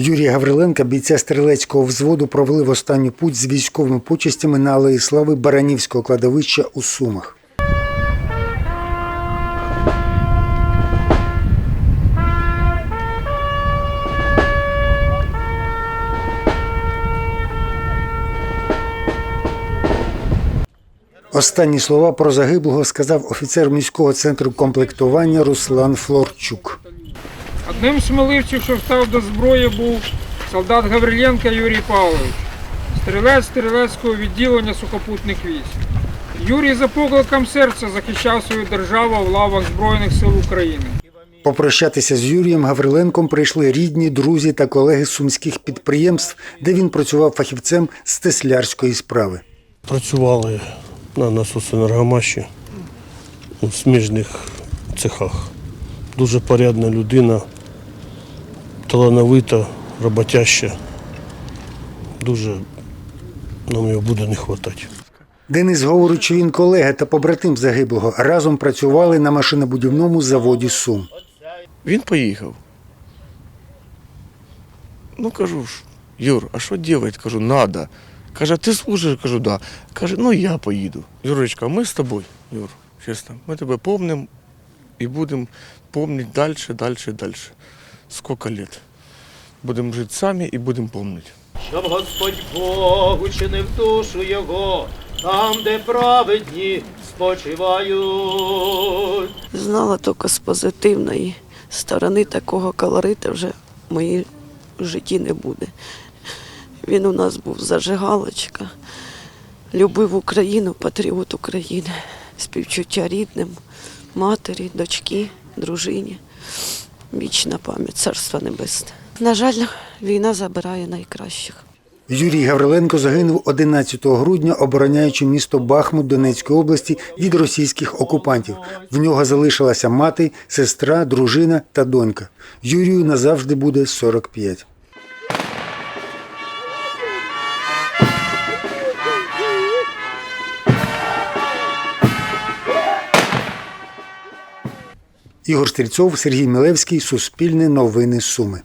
Юрія Гавриленка, бійця стрілецького взводу, провели в останню путь з військовими почестями на Алеї Слави Баранівського кладовища у Сумах. Останні слова про загиблого сказав офіцер міського центру комплектування Руслан Флорчук. Одним з сміливців, що встав до зброї, був солдат Гавриленко Юрій Павлович, стрілець стрілецького відділення сухопутних військ. Юрій за покликом серця захищав свою державу в лавах Збройних сил України. Попрощатися з Юрієм Гавриленком прийшли рідні, друзі та колеги з сумських підприємств, де він працював фахівцем з теслярської справи. Працювали на насосенергомаші у сміжних цехах. Дуже порядна людина, талановита, роботяща. Дуже нам його буде не вистачати. Денис говорить, що він колега та побратим загиблого разом працювали на машинобудівному заводі Сум. Він поїхав. Ну кажу ж, Юр, а що робити? Кажу, надо. Каже, ти служиш? Кажу, да. Каже, ну я поїду. Юрочка, ми з тобою, Юр, чесно, ми тебе помнимо і будемо помнити далі, далі, далі. Скільки літ. Будемо жити самі і будемо пам'ятати. щоб Господь Бог учинив душу його, там, де праведні спочивають. Знала тільки з позитивної сторони такого колорита вже в моїй житті не буде. Він у нас був зажигалочка, любив Україну, патріот України, співчуття рідним, матері, дочки, дружині. Вічна пам'ять, царства небесне. На жаль, війна забирає найкращих. Юрій Гавриленко загинув 11 грудня, обороняючи місто Бахмут Донецької області від російських окупантів. В нього залишилася мати, сестра, дружина та донька. Юрію назавжди буде 45. Ігор Стрільцов, Сергій Мілевський, Суспільне новини Суми.